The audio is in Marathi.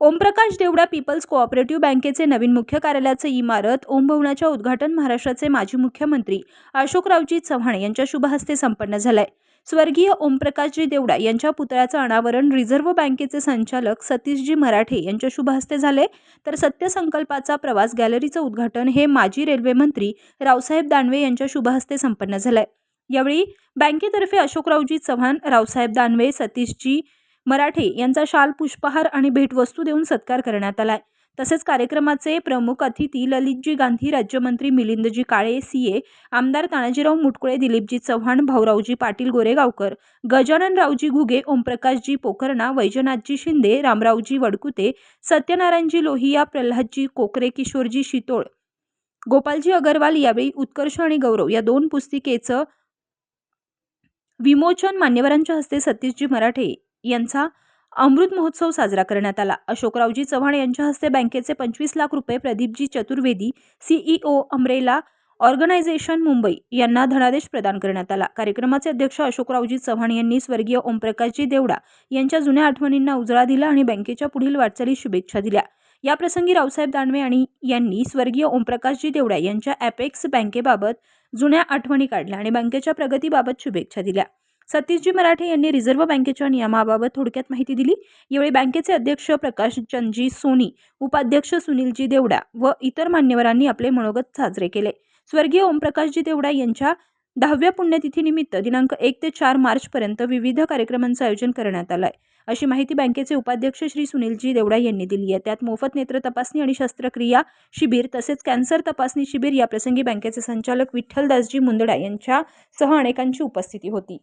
ओमप्रकाश देवडा पीपल्स कोऑपरेटिव्ह बँकेचे नवीन मुख्य कार्यालयाचे इमारत ओमभवनाच्या उद्घाटन महाराष्ट्राचे माजी मुख्यमंत्री अशोकरावजी चव्हाण यांच्या शुभहस्ते संपन्न झालंय. स्वर्गीय ओमप्रकाशजी देवडा यांच्या पुतळ्याचं अनावरण रिझर्व्ह बँकेचे संचालक सतीशजी मराठे यांच्या शुभहस्ते झाले तर सत्यसंकल्पाचा प्रवास गॅलरीचं उद्घाटन हे माजी रेल्वे मंत्री रावसाहेब दानवे यांच्या शुभहस्ते संपन्न झालंय. यावेळी बँकेतर्फे अशोकरावजी चव्हाण रावसाहेब दानवे सतीशजी मराठे यांचा शाल पुष्पहार आणि भेटवस्तू देऊन सत्कार करण्यात आलाय. तसेच कार्यक्रमाचे प्रमुख अतिथी ललितजी गांधी राज्यमंत्री मिलिंदजी काळे सीए आमदार तानाजीराव मुटकुळे दिलीपजी चव्हाण भाऊरावजी पाटील गोरेगावकर गजाननरावजी घुगे ओमप्रकाशजी पोखरणा वैजनाथजी शिंदे रामरावजी वडकुते सत्यनारायणजी लोहिया प्रल्हादजी कोकरे किशोरजी शितोळ गोपालजी अगरवाल यावेळी उत्कर्ष आणि गौरव या दोन पुस्तिकेचं विमोचन मान्यवरांच्या हस्ते सतीशजी मराठे यांचा अमृत महोत्सव साजरा करण्यात आला. अशोकरावजी चव्हाण यांच्या हस्ते बँकेचे पंचवीस लाख रुपये प्रदीपजी चतुर्वेदी सीईओ अमरेला ऑर्गनायझेशन मुंबई यांना धनादेश प्रदान करण्यात आला. कार्यक्रमाचे अध्यक्ष अशोकरावजी चव्हाण यांनी स्वर्गीय ओमप्रकाशजी देवडा यांच्या जुन्या आठवणींना उजळा दिला आणि बँकेच्या पुढील वाटचालीस शुभेच्छा दिल्या. याप्रसंगी रावसाहेब दानवे आणि यांनी स्वर्गीय ओमप्रकाशजी देवडा यांच्या ॲपेक्स बँकेबाबत जुन्या आठवणी काढल्या आणि बँकेच्या प्रगतीबाबत शुभेच्छा दिल्या. सतीशजी मराठे यांनी रिझर्व्ह बँकेच्या नियमाबाबत थोडक्यात माहिती दिली. यावेळी बँकेचे अध्यक्ष प्रकाश चंदजी सोनी उपाध्यक्ष सुनीलजी देवडा व इतर मान्यवरांनी आपले मनोगत साजरे केले. स्वर्गीय ओमप्रकाशजी देवडा यांच्या दहाव्या पुण्यतिथीनिमित्त दिनांक एक ते चार मार्चपर्यंत विविध कार्यक्रमांचं आयोजन करण्यात आलं आहे अशी माहिती बँकेचे उपाध्यक्ष श्री सुनीलजी देवडा यांनी दिली आहे. त्यात मोफत नेत्र तपासणी आणि शस्त्रक्रिया शिबिर तसेच कॅन्सर तपासणी शिबिर याप्रसंगी बँकेचे संचालक विठ्ठलदासजी मुंदडा यांच्यासह अनेकांची उपस्थिती होती.